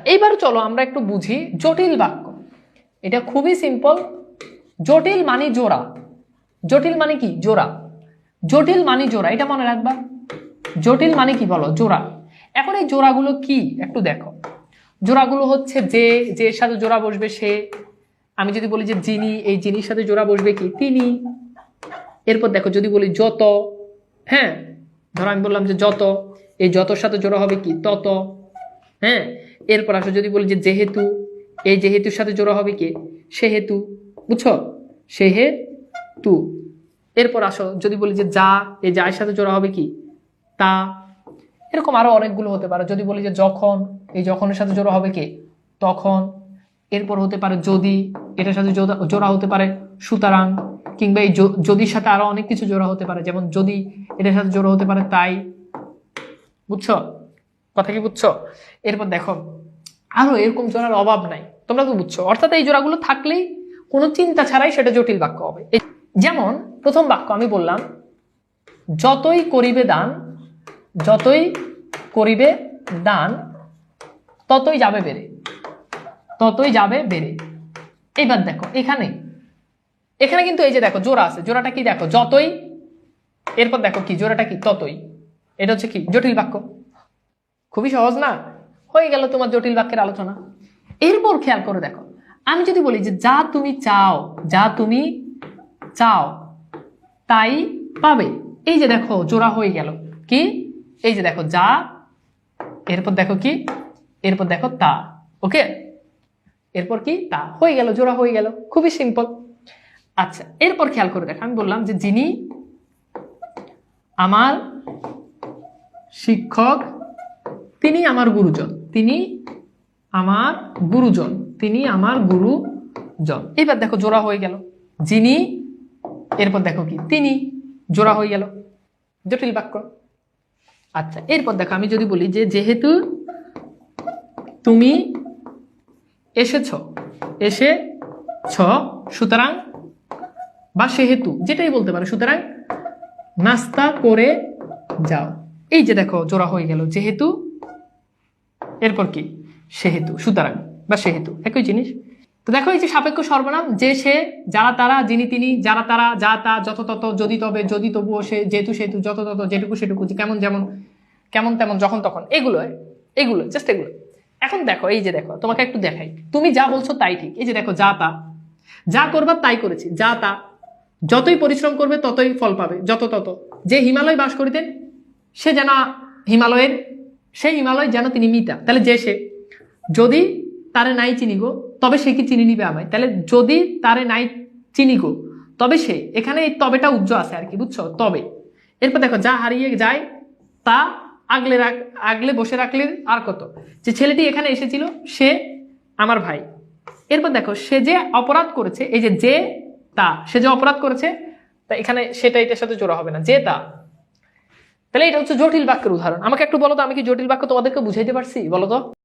এইবার চলো আমরা একটু বুঝি জটিল বাক্য। এটা খুবই সিম্পল জটিল মানে জোড়া। জটিল মানে কি? জোড়া। জটিল মানে জোড়া। এটা মনে রাখবা। জটিল মানে কি বলো? জোড়া। এখন এই জোড়াগুলো কি? একটু দেখো। জোড়াগুলো হচ্ছে যে যে সাথে জোড়া বসবে সে। আমি যদি বলি যে যিনি, এই যিনির সাথে জোড়া বসবে কি? তিনি। এরপর দেখো, যদি বলি যত হ্যাঁ? ধরো আমি বললাম যে যত। এই যতর সাথে জোড়া হবে কি? তত। হ্যাঁ? এরপর আসো যদি বলি যে যেহেতু, এই যেহেতুর সাথে জোড়া হবে কে? সেহেতু, বুঝছ? সেহে তু এরপর আসো, যদি বলি যে যা, এই যার সাথে জোড়া হবে কি? তা। এরকম আরও অনেকগুলো হতে পারে। যদি বলি যে যখন, এই যখনের সাথে জোড়া হবে কে? তখন। এরপর হতে পারে যদি, এটার সাথে জোড়া- হতে পারে সুতরাং, কিংবা এই যদির সাথে আরও অনেক কিছু জোড়া হতে পারে। যেমন যদি এটার সাথে জোড়া হতে পারে তাই। বুঝছ? কথা কি বুঝছ? এরপর দেখো, আরও এরকম জোড়ার অভাব নাই। তোমরা তো বুঝছ। অর্থাৎ এই জোড়াগুলো থাকলেই কোনো চিন্তা ছাড়াই সেটা জটিল বাক্য হবে। যেমন প্রথম বাক্য আমি বললাম, যতই করিবে দান, যতই করিবে দান, ততই যাবে বেড়ে। ততই যাবে বেড়ে। এবার দেখো, এখানে এখানে কিন্তু এই যে দেখো, জোড়া আছে। জোড়াটা কি দেখো? যতই, এরপর দেখো কি, জোড়াটা কি? ততই। এটা হচ্ছে কি? জটিল বাক্য। খুবই সহজ না? হয়ে গেল তোমার জটিল বাক্যের আলোচনা। এরপর খেয়াল করে দেখো। আমি যদি বলি যে যা তুমি চাও, যা তুমি চাও, তাই পাবে। এই যে দেখো, জোড়া হয়ে গেল। কি? এই যে দেখো, যা। এরপর দেখো কি? এরপর দেখো তা। ওকে? এরপর কি? তা। হয়ে গেল, জোড়া হয়ে গেল। খুবই সিম্পল আচ্ছা এরপর খেয়াল করে দেখো। আমি বললাম যে যিনি আমার শিক্ষক তিনি আমার গুরুজন, তিনি আমার গুরুজন, তিনি আমার গুরুজন। এবার দেখো জোড়া হয়ে গেল। যিনি, এরপর দেখো কি, তিনি, জোড়া হয়ে গেল। জটিল বাক্য। আচ্ছা এরপর দেখো আমি যদি বলি যে যেহেতু তুমি এসেছ এসে ছ সুতরাং বা সেহেতু, যেটাই বলতে পারো, সুতরাং নাস্তা করে যাও। এই যে দেখো, জোড়া হয়ে গেল। যেহেতু এরপর কি? সেহেতু, সুতরাং, বা সেহেতু, একই জিনিস। তো দেখো এই যে সাপেক্ষ সর্বনাম, যে, সে, যারা, তারা, যিনি, তিনি, যারা, তারা, যা, তা, যত, তত, যদি, তবে, যদি, তবুও সে, যেহেতু, সেহেতু, যত, তত, যেটুকু, সেটুকু কেমন, যেমন, কেমন, তেমন, যখন, তখন এগুলো এগুলো জাস্ট এগুলো এখন দেখো, এই যে দেখো, তোমাকে একটু দেখাই। তুমি যা বলছো তাই ঠিক। এই যে দেখো, যা, তা। যা করবার তাই করেছি। যা, তা। যতই পরিশ্রম করবে, ততই ফল পাবে। যত, তত। যে হিমালয় বাস করিতেন, সে যেন হিমালয়ের সে হিমালয় যেন তিনি মিতা। তাহলে যে সে, যদি তারে নাই চিনি গো, তবে সে কি চিনি নিবে আমায়? তাহলে যদি তারে নাই চিনি গো, তবে সে, এখানে এই তবেটা উজ্জ্ব আছে আর কি, বুঝছ? তবে। এরপর দেখো, যা হারিয়ে যায়, তা আগলে রাখ, আগলে বসে রাখলে আর কত? যে ছেলেটি এখানে এসেছিল, সে আমার ভাই। এরপর দেখো, সে যে অপরাধ করেছে, এই যে যে তা, সে যে অপরাধ করেছে, তা এখানে সেটা এটার সাথে জোড়া হবে না। যে তা তাহলে এটা হচ্ছে জটিল বাক্যের উদাহরণ। আমাকে একটু বলো তো, আমি কি জটিল বাক্য তোমাদেরকে বুঝাইতে পারছি? বলো তো।